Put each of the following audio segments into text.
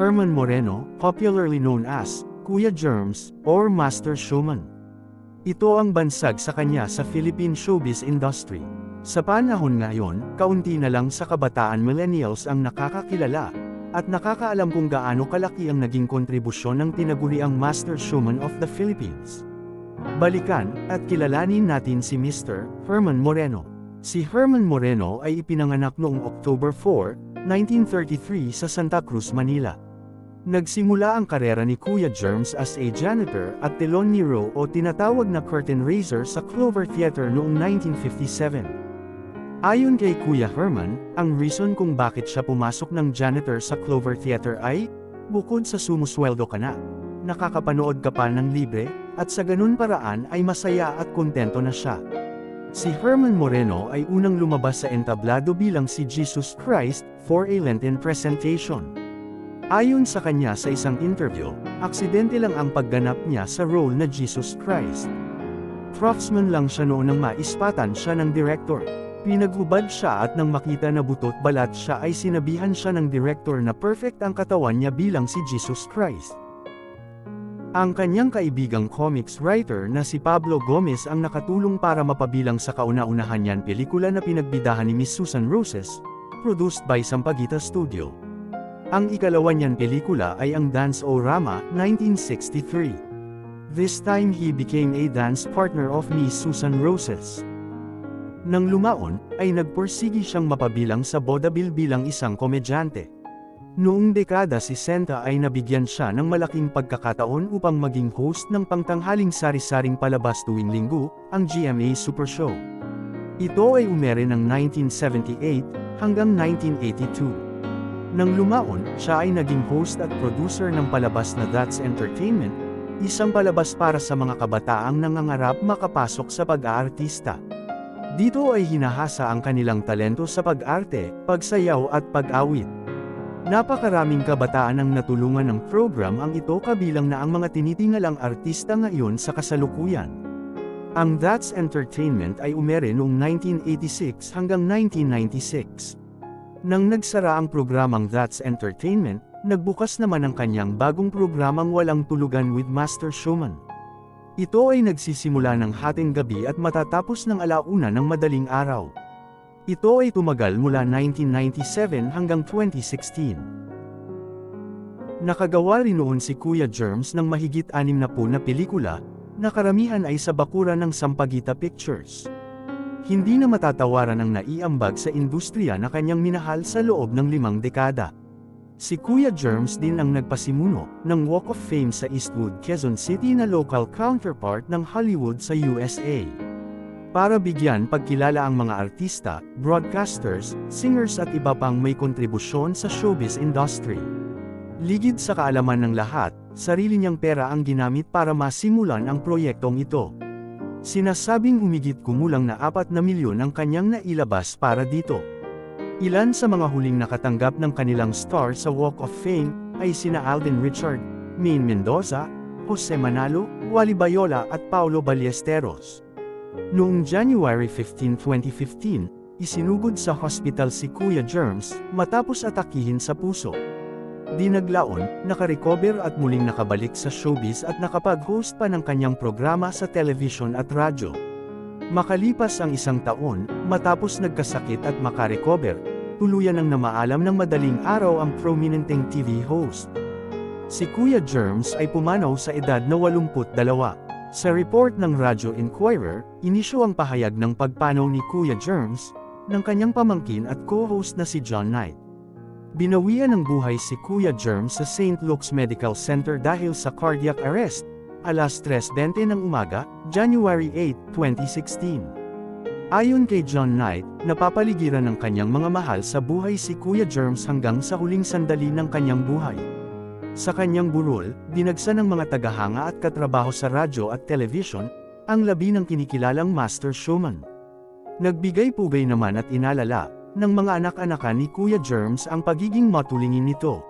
Herman Moreno, popularly known as Kuya Germs or Master Showman. Ito ang bansag sa kanya sa Philippine showbiz industry. Sa panahon ngayon, kaunti na lang sa kabataan millennials ang nakakakilala, at nakakaalam kung gaano kalaki ang naging kontribusyon ng tinaguriang Master Showman of the Philippines. Balikan, at kilalanin natin si Mr. Herman Moreno. Si Herman Moreno ay ipinanganak noong October 4, 1933 sa Santa Cruz, Manila. Nagsimula ang karera ni Kuya Germs as a janitor at telon nero o tinatawag na curtain raiser sa Clover Theater noong 1957. Ayon kay Kuya Herman, ang reason kung bakit siya pumasok ng janitor sa Clover Theater ay, bukod sa sumusweldo ka na, nakakapanood ka pa ng libre, at sa ganun paraan ay masaya at kontento na siya. Si Herman Moreno ay unang lumabas sa entablado bilang si Jesus Christ for a Lenten presentation. Ayon sa kanya sa isang interview, aksidente lang ang pagganap niya sa role na Jesus Christ. Craftsman lang siya noon nang maispatan siya ng director. Pinaghubad siya at nang makita na butot balat siya ay sinabihan siya ng director na perfect ang katawan niya bilang si Jesus Christ. Ang kanyang kaibigang comics writer na si Pablo Gomez ang nakatulong para mapabilang sa kauna-unahan niyan pelikula na pinagbidahan ni Miss Susan Roses, produced by Sampaguita Studio. Ang ikalawa niyan pelikula ay ang Dance O Rama, 1963. This time he became a dance partner of Miss Susan Roses. Nang lumaon, ay nagpursigi siyang mapabilang sa vaudeville bilang isang komedyante. Noong dekada 60 ay nabigyan siya ng malaking pagkakataon upang maging host ng pangtanghaling sari-saring palabas tuwing linggo, ang GMA Super Show. Ito ay umere ng 1978 hanggang 1982. Nang lumaon, siya ay naging host at producer ng palabas na That's Entertainment, isang palabas para sa mga kabataang nangangarap makapasok sa pag-aartista. Dito ay hinahasa ang kanilang talento sa pag-arte, pagsayaw at pag-awit. Napakaraming kabataan ang natulungan ng program ang ito kabilang na ang mga tinitingalang artista ngayon sa kasalukuyan. Ang That's Entertainment ay umere noong 1986 hanggang 1996. Nang nagsara ang programang That's Entertainment, nagbukas naman ang kanyang bagong programang Walang Tulugan with Master Showman. Ito ay nagsisimula ng hating gabi at matatapos ng alauna ng madaling araw. Ito ay tumagal mula 1997 hanggang 2016. Nakagawa rin noon si Kuya Germs ng mahigit anim na po na pelikula, na karamihan ay sa bakura ng Sampaguita Pictures. Hindi na matatawaran ang naiambag sa industriya na kanyang minahal sa loob ng limang dekada. Si Kuya Germs din ang nagpasimuno ng Walk of Fame sa Eastwood, Quezon City na local counterpart ng Hollywood sa USA. Para bigyan pagkilala ang mga artista, broadcasters, singers at iba pang may kontribusyon sa showbiz industry. Ligid sa kaalaman ng lahat, sarili niyang pera ang ginamit para masimulan ang proyektong ito. Sinasabing humigit kumulang na 4 na milyon ang kanyang nailabas para dito. Ilan sa mga huling nakatanggap ng kanilang star sa Walk of Fame ay sina Alden Richard, Maine Mendoza, Jose Manalo, Wally Bayola at Paulo Ballesteros. Noong January 15, 2015, isinugod sa hospital si Kuya Germs matapos atakihin sa puso. Dinaglaon, nakarecover at muling nakabalik sa showbiz at nakapag-host pa ng kanyang programa sa television at radyo. Makalipas ang isang taon, matapos nagkasakit at makarecover, tuluyan ang namaalam ng madaling araw ang prominenteng TV host. Si Kuya Germs ay pumanaw sa edad na 82. Sa report ng Radyo Inquirer, inisyo ang pahayag ng pagpanaw ni Kuya Germs, ng kanyang pamangkin at co-host na si John Knight. Binawian ng buhay si Kuya Germ sa St. Luke's Medical Center dahil sa cardiac arrest, alas 3.20 ng umaga, January 8, 2016. Ayon kay John Knight, napapaligiran ng kanyang mga mahal sa buhay si Kuya Germs hanggang sa huling sandali ng kanyang buhay. Sa kanyang burol, dinagsa ng mga tagahanga at katrabaho sa radyo at television, ang labi ng kinikilalang master showman. Nagbigay pugay naman at inalala, ng mga anak-anakan ni Kuya Germs ang pagiging matulingin nito.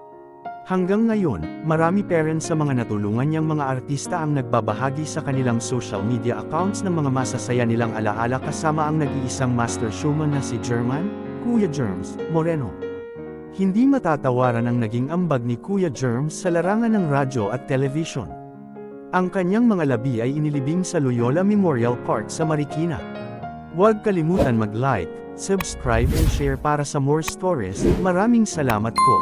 Hanggang ngayon, marami parents sa mga natulungan niyang mga artista ang nagbabahagi sa kanilang social media accounts ng mga masasaya nilang alaala kasama ang nag-iisang master showman na si German, Kuya Germs, Moreno. Hindi matatawaran ang naging ambag ni Kuya Germs sa larangan ng radyo at television. Ang kanyang mga labi ay inilibing sa Loyola Memorial Park sa Marikina. Huwag kalimutan mag-like, subscribe and share para sa more stories. Maraming salamat po.